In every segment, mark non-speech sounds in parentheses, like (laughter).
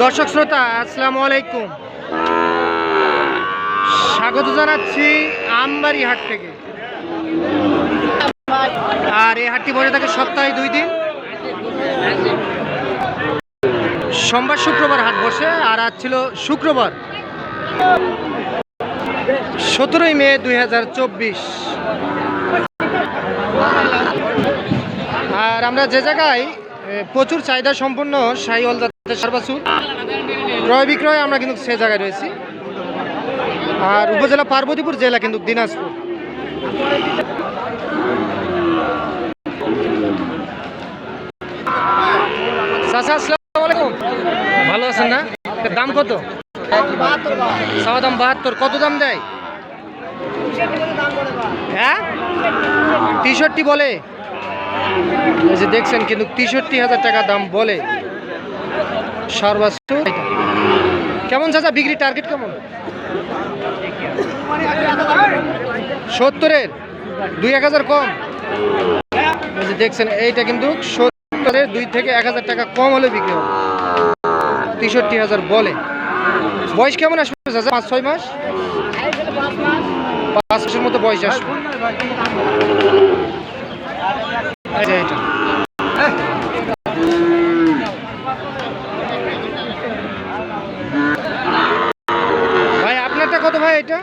দর্শক শ্রোতা, আসসালামু আলাইকুম। স্বাগত জানাচ্ছি আমবাড়ি হাট থেকে। আর এই হাটটি বসে থাকে সপ্তাহে দুই দিন। সোমবার, শুক্রবার হাট বসে, আর আজ ছিল শুক্রবার। সতেরোই মে দুই হাজার চব্বিশ। আর আমরা যে জায়গায় প্রচুর চাহিদা সম্পন্ন সাইওয়াল জাতের সারবাসু ক্রয় বিক্রয় আমরা কিন্তু সে জায়গায় রয়েছি। আর উপজেলা পার্বতীপুর জেলা কিন্তু দিনাজপুর। ভালো আছেন না? দাম কত? সাওয়া দাম বাহাত্তর। কত দাম দেয়? হ্যাঁ? টি শার্টটি বলে। এই যে দেখছেন কিন্তু তেষট্টি হাজার টাকা দাম বলে এটা। কেমন চাচা বিক্রি টার্গেট কেমন? সত্তরের? দুই এক হাজার কম। দেখছেন, এইটা কিন্তু সত্তরের দুই থেকে এক হাজার টাকা কম হলে বিক্রি হবে। তেষট্টি হাজার বলে। বয়স কেমন আসবে চাচা? পাঁচ, ছয় মাস? পাঁচ মাসের মতো বয়স আসবে। এই যে ভাই আপনারটা কত ভাই এটা?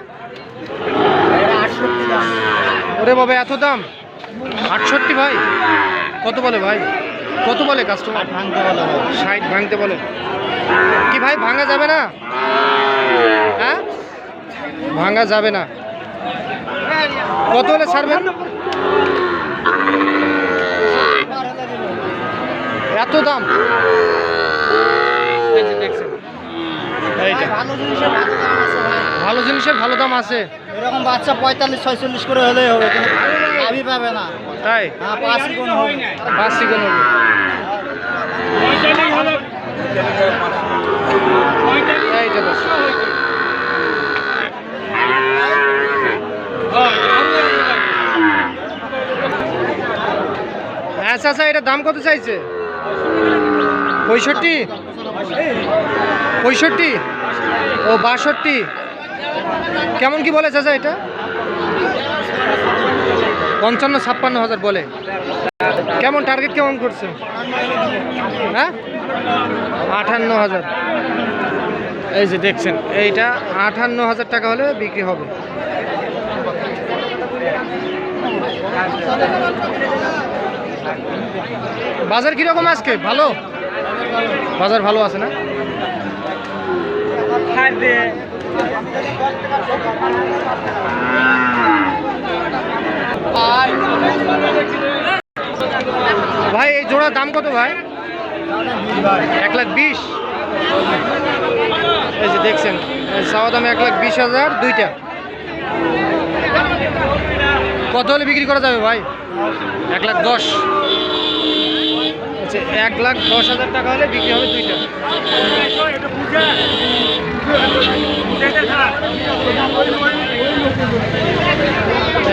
ওরে বাবা এত দাম? আটষট্টি ভাই? কত বলে ভাই? কত বলে কাস্টমার ষাট ভাঙতে বলে। কি ভাই ভাঙা যাবে না? হ্যাঁ? ভাঙা যাবে না। কত হলে ছাড়বেন? এত দাম? ভালো জিনিসের ভালো দাম আছে জিনিসের ভালো দাম আছে। এরকম বাচ্চা পঁয়তাল্লিশ ছয়চল্লিশ করে হলেই হবে আমি পাবে না। তাই? হ্যাঁ পাঁচই হবে। বস হ্যাঁ এটা দাম কত চাইছে? পঁয়ষট্টি? পঁয়ষট্টি? ও বাষট্টি। কেমন কি বলে চাচা এটা? পঞ্চান্ন, ছাপ্পান্ন হাজার বলে। কেমন টার্গেট কেমন করছে? হ্যাঁ? আটান্ন হাজার। এই যে দেখছেন, এইটা আটান্ন হাজার টাকা হলে বিক্রি হবে। বাজার কীরকম আজকে? ভালো? বাজার ভালো আছে না? ভাই, এই জোড়ার দাম কত ভাই? এক লাখ বিশ। এই যে দেখছেন চাওয়া দাম এক লাখ বিশ হাজার দুইটা। কত হলে বিক্রি করা যাবে ভাই? এক লাখ দশ। আচ্ছা এক লাখ দশ হাজার টাকা হলে বিক্রি হবে দুইটা।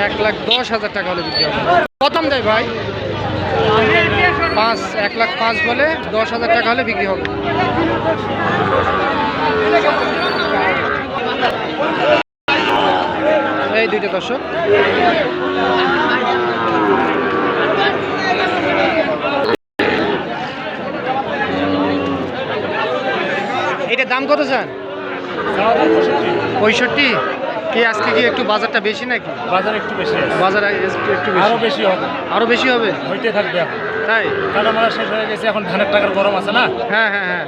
এক লাখ দশ হাজার টাকা হলে বিক্রি হবে। প্রথম দেয় ভাই। পাঁচ, এক লাখ পাঁচ বলে দশ হাজার টাকা হলে বিক্রি হবে। এই দুইটা দর্শক। এটার দাম কত চান? পঁয়ষট্টি। কি আজকে কি একটু বাজারটা বেশি নাকি? বাজার একটু বেশি। বাজার একটু আরও বেশি হবে। আরও বেশি হবে? হইতে থাকবে তাই? কারণ আমরা শেষ হয়ে গেছে এখন ধানের টাকার গরম আছে না? হ্যাঁ হ্যাঁ হ্যাঁ।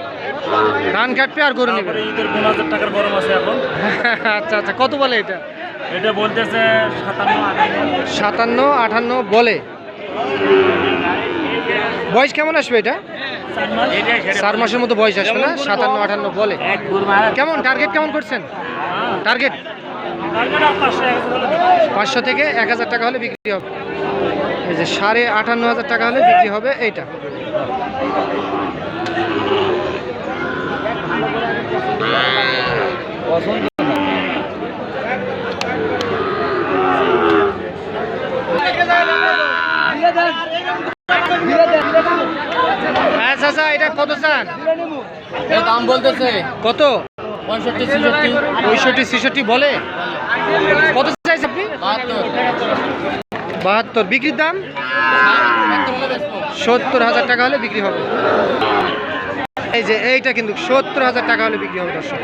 ধান কাটবে আর গরু নিবে। ঈদের পনেরো হাজার টাকার গরম আছে এখন। (laughs) আচ্ছা আচ্ছা। কত বলে এটা? এটা বলতেছে সাতান্ন সাতান্ন আটান্ন বলে। বয়স কেমন আসবে এটা? চার মাসের মতো বয়স আসবে না? সাতান্ন আটান্ন বলে। কেমন? টার্গেট কেমন করছেন? টার্গেট পাঁচশো থেকে এক হাজার টাকা হলে বিক্রি হবে। এই যে সাড়ে আটান্ন হাজার টাকা হলে বিক্রি হবে এইটা চাচা এটা কত চান দাম বলতেছে কত? পঁয়ষট্টি ছেষট্টি। পঁয়ষট্টি ছেষট্টি বলে? কত চাইছে আপনি? বাহাত্তর। বিক্রির দাম? সত্তর হাজার টাকা হলে বিক্রি হবে। এই যে এইটা কিন্তু সত্তর হাজার টাকা হলে বিক্রি হবে দর্শক।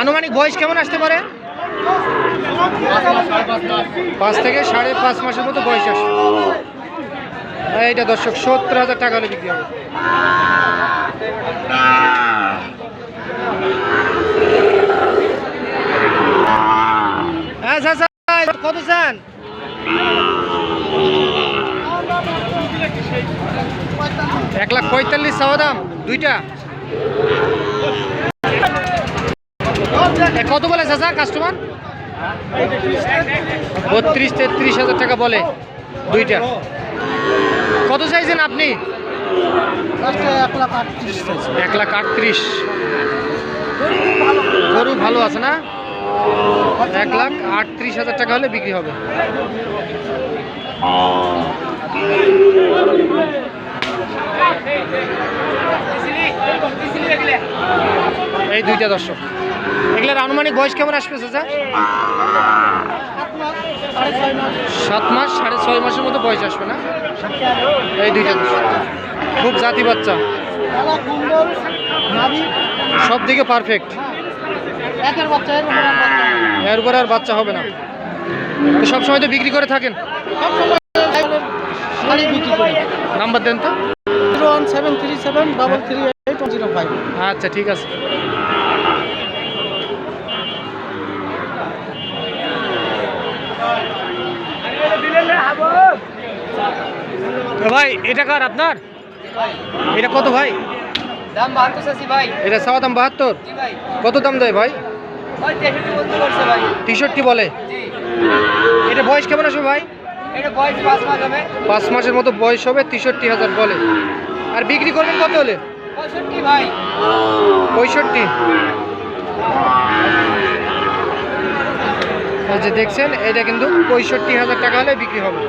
আনুমানিক বয়স কেমন আসতে পারে? পাঁচ থেকে সাড়ে পাঁচ মাসের মতো বয়স আসবে এইটা দর্শক, সত্তর হাজার টাকা হলে বিক্রি হবে। হ্যাঁ কত চান? এক লাখ পঁয়তাল্লিশ চাওয়া দাম, দুইটা। কত বলে, চাচা কাস্টমার বত্রিশ তেত্রিশ হাজার টাকা বলে, দুইটা। কত চাইছেন আপনি? লাস্টে এক লাখ আটত্রিশ চাইছে। এক লাখ আটত্রিশ। গরু ভালো আছে না? এক লাখ আটত্রিশ হাজার টাকা হলে বিক্রি হবে। এই দুইটা দর্শক। এগুলোর আনুমানিক বয়স কেমন আসবে চাচা? সাত মাস সাড়ে ছয় মাসের মতো বয়স আসবে না? এই দুইটা খুব জাতি বাচ্চা। সব দিকে পারফেক্ট এর উপর আর বাচ্চা। হবে না। তো সবসময় তো বিক্রি করে থাকেন। নাম্বার দেন তো। Zero one seven three seven double three eight one zero five আচ্ছা ঠিক আছে তো ভাই এটা কার আপনার? এটা কত ভাই? দাম বাহাত্তর চাষি ভাই। এটা দাম বাহাত্তর? কত দাম দেয় ভাই? তেষট্টি বলে? এটা বয়স কেমন আসবে ভাই? এটা পাঁচ মাসের মতো বয়স হবে তেষট্টি হাজার বলে। আর বিক্রি করবেন কত হলে? পঁয়ষট্টি যে দেখছেন এটা কিন্তু পঁয়ষট্টি হাজার টাকা হলে বিক্রি হবে।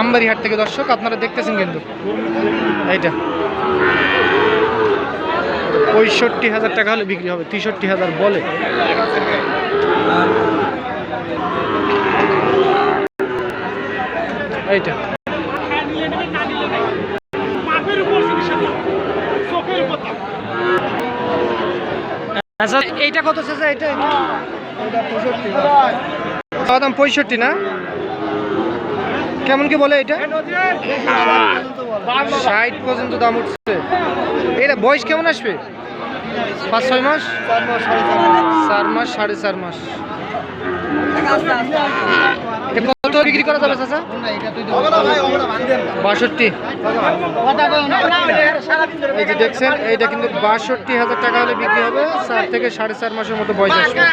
আমবাড়িহাট থেকে দর্শক, আপনারা দেখতেছেন কিন্তু। এইটা। পঁয়ষট্টি হাজার টাকা হলে বিক্রি হবে, তেষট্টি হাজার বলে। এইটা। আচ্ছা এইটা কত এটা চাওয়া দাম পঁয়ষট্টি না? কেমন কি বলে এটা? ষাট পর্যন্ত দাম উঠছে। এটা বয়স কেমন আসবে? পাঁচ ছয় মাস? চার মাস সাড়ে চার মাস। কত বিক্রি করা যাবে চাচা? বাষট্টি। এই যে দেখছেন এইটা কিন্তু বাষট্টি হাজার টাকা হলে বিক্রি হবে। চার থেকে সাড়ে চার মাসের মতো বয়স আসবে।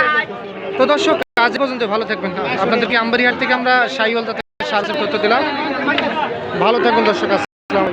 তো দর্শক আজ পর্যন্ত ভালো থাকবেন। আপনাদেরকে আমবাড়িহাট থেকে আমরা সাইওয়াল সাহায্য করতে দিলাম। ভালো থাকুন দর্শক আসসালামু